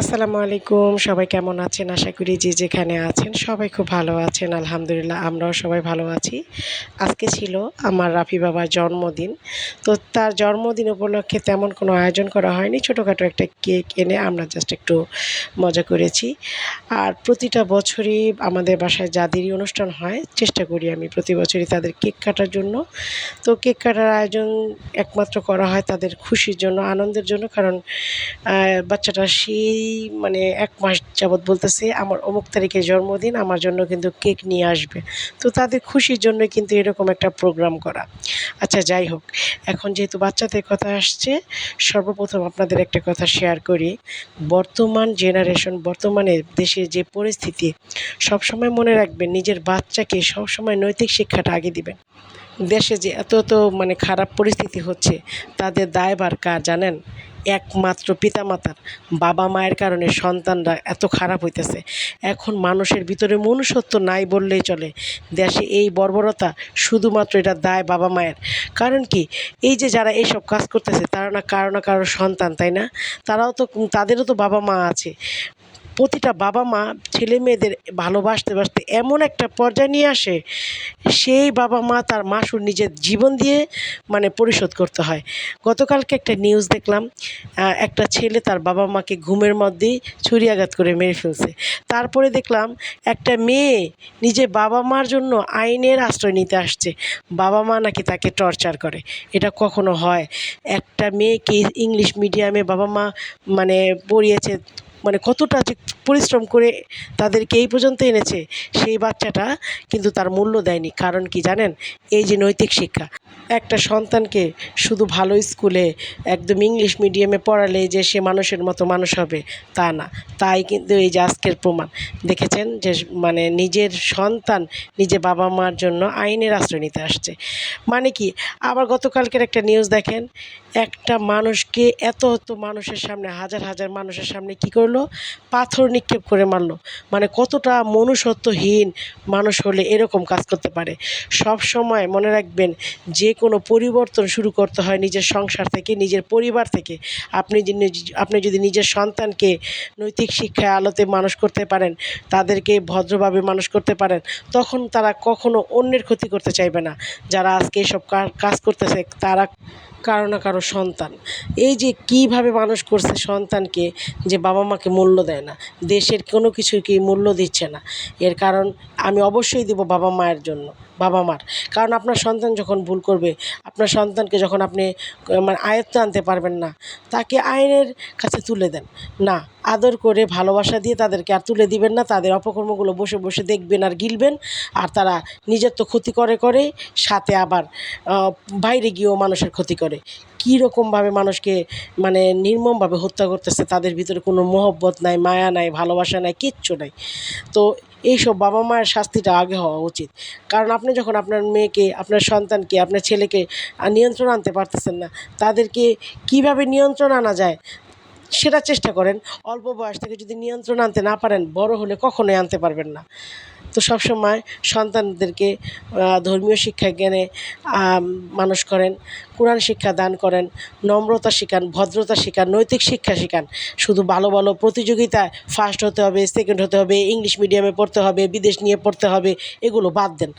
আসসালামু আলাইকুম। সবাই কেমন আছেন? আশা করি যে যেখানে আছেন সবাই খুব ভালো আছেন। আলহামদুলিল্লাহ, আমরাও সবাই ভালো আছি। আজকে ছিল আমার রাফি বাবার জন্মদিন। তো তার জন্মদিন উপলক্ষে তেমন কোনো আয়োজন করা হয়নি। ছোটোখাটো একটা কেক এনে আমরা জাস্ট একটু মজা করেছি। আর প্রতিটা বছরই আমাদের বাসায় যাদেরই অনুষ্ঠান হয়, চেষ্টা করি আমি প্রতি বছরই তাদের কেক কাটার জন্য। তো কেক কাটার আয়োজন একমাত্র করা হয় তাদের খুশির জন্য, আনন্দের জন্য। কারণ বাচ্চাটা সেই মানে এক মাস যাবৎ বলতেছে, আমার অমুক তারিখে জন্মদিন, আমার জন্য কিন্তু কেক নিয়ে আসবে। তো তাদের খুশির জন্য কিন্তু এরকম একটা প্রোগ্রাম করা। আচ্ছা যাই হোক, এখন যেহেতু বাচ্চাদের কথা আসছে, সর্বপ্রথম আপনাদের একটা কথা শেয়ার করি। বর্তমান জেনারেশন বর্তমানে দেশের যে পরিস্থিতি, সবসময় মনে রাখবেন, নিজের বাচ্চাকে সবসময় নৈতিক শিক্ষাটা আগে দিবেন। দেশে যে এত এত মানে খারাপ পরিস্থিতি হচ্ছে, তাদের দায়ভার কার জানেন? একমাত্র পিতামাতার বাবা মায়ের কারণে সন্তানরা এত খারাপ হইতেছে। এখন মানুষের ভিতরে মনুষ্যত্ব নাই বললেই চলে। দেশে এই বর্বরতা শুধুমাত্র এটা দায় বাবা মায়ের। কারণ কি? এই যে যারা এইসব কাজ করতেছে, তারা না কারও না কারও সন্তান, তাই না? তারাও তো, তাদেরও তো বাবা মা আছে। প্রতিটা বাবা মা ছেলে মেয়েদের ভালোবাসতে, বাসতে এমন একটা পর্যায়ে নিয়ে আসে, সেই বাবা মা তার মাসুর নিজের জীবন দিয়ে মানে পরিশোধ করতে হয়। গতকালকে একটা নিউজ দেখলাম একটা ছেলে তার বাবা মাকে ঘুমের মধ্যেই ছুরিয়াঘাত করে মেরে ফেলছে। তারপরে দেখলাম একটা মেয়ে নিজের বাবা মার জন্য আইনের আশ্রয় নিতে আসছে। বাবা মা নাকি তাকে টর্চার করে। এটা কখনো হয়? একটা মেয়েকে ইংলিশ মিডিয়ামে বাবা মা মানে পড়িয়েছে মানে কতটা যে পরিশ্রম করে তাদেরকে এই পর্যন্ত এনেছে, সেই বাচ্চাটা কিন্তু তার মূল্য দেয়নি। কারণ কি জানেন? এই যে নৈতিক শিক্ষা, একটা সন্তানকে শুধু ভালো স্কুলে একদম ইংলিশ মিডিয়ামে পড়ালে যে সে মানুষের মতো মানুষ হবে, তা না। তাই কিন্তু এই যে আজকের প্রমাণ, দেখেছেন যে মানে নিজের সন্তান নিজে বাবা মার জন্য আইনের আশ্রয় নিতে আসছে। মানে কি? আবার গতকালকের একটা নিউজ দেখেন, একটা মানুষকে এত এত মানুষের সামনে, হাজার হাজার মানুষের সামনে কি করল? পাথর নিক্ষেপ করে মারলো। মানে কতটা মনুষ্যত্বহীন মানুষ হলে এরকম কাজ করতে পারে। সব সময় মনে রাখবেন, যে কোনো পরিবর্তন শুরু করতে হয় নিজের সংসার থেকে, নিজের পরিবার থেকে। আপনি আপনি যদি নিজের সন্তানকে নৈতিক শিক্ষায় আলোতে মানুষ করতে পারেন, তাদেরকে ভদ্রভাবে মানুষ করতে পারেন, তখন তারা কখনো অন্যের ক্ষতি করতে চাইবে না। যারা আজকে এসব কাজ করতেছে, তারা কারও না কারও সন্তান। এই যে কীভাবে মানুষ করছে সন্তানকে, যে বাবা মাকে মূল্য দেয় না। দেশের কোনো কিছুকে মূল্য দিচ্ছে না। এর কারণ আমি অবশ্যই দেবো বাবা মায়ের জন্য, বাবা মার। কারণ আপনার সন্তান যখন ভুল করবে, আপনার সন্তানকে যখন আপনি মানে আয়ত্তে আনতে পারবেন না, তাকে আইনের কাছে তুলে দেন। না, আদর করে, ভালোবাসা দিয়ে তাদেরকে আর তুলে দিবেন না। তাদের অপকর্মগুলো বসে বসে দেখবেন আর গিলবেন। আর তারা নিজের তো ক্ষতি করে করে সাথে আবার বাইরে গিয়েও মানুষের ক্ষতি করে। কী রকমভাবে মানুষকে মানে নির্মমভাবে হত্যা করতেছে, তাদের ভিতরে কোনো মহব্বত নাই, মায়া নাই, ভালোবাসা নাই, কিচ্ছু নাই। তো এইসব বাবা মায়ের শাস্তিটা আগে হওয়া উচিত। কারণ আপনি যখন আপনার মেয়েকে, আপনার সন্তানকে, আপনার ছেলেকে নিয়ন্ত্রণ আনতে পারতেছেন না, তাদেরকে কীভাবে নিয়ন্ত্রণ আনা যায় সেটা চেষ্টা করেন। অল্প বয়স থেকে যদি নিয়ন্ত্রণ আনতে না পারেন, বড় হলে কখনোই আনতে পারবেন না। তো সবসময় সন্তানদেরকে ধর্মীয় শিক্ষা জ্ঞানে মানুষ করেন, কোরআন শিক্ষা দান করেন, নম্রতা শেখান, ভদ্রতা শেখান, নৈতিক শিক্ষা শেখান। শুধু ভালো ভালো প্রতিযোগিতায় ফার্স্ট হতে হবে সেকেন্ড হতে হবে ইংলিশ মিডিয়ামে পড়তে হবে, বিদেশ নিয়ে পড়তে হবে, এগুলো বাদ দেন।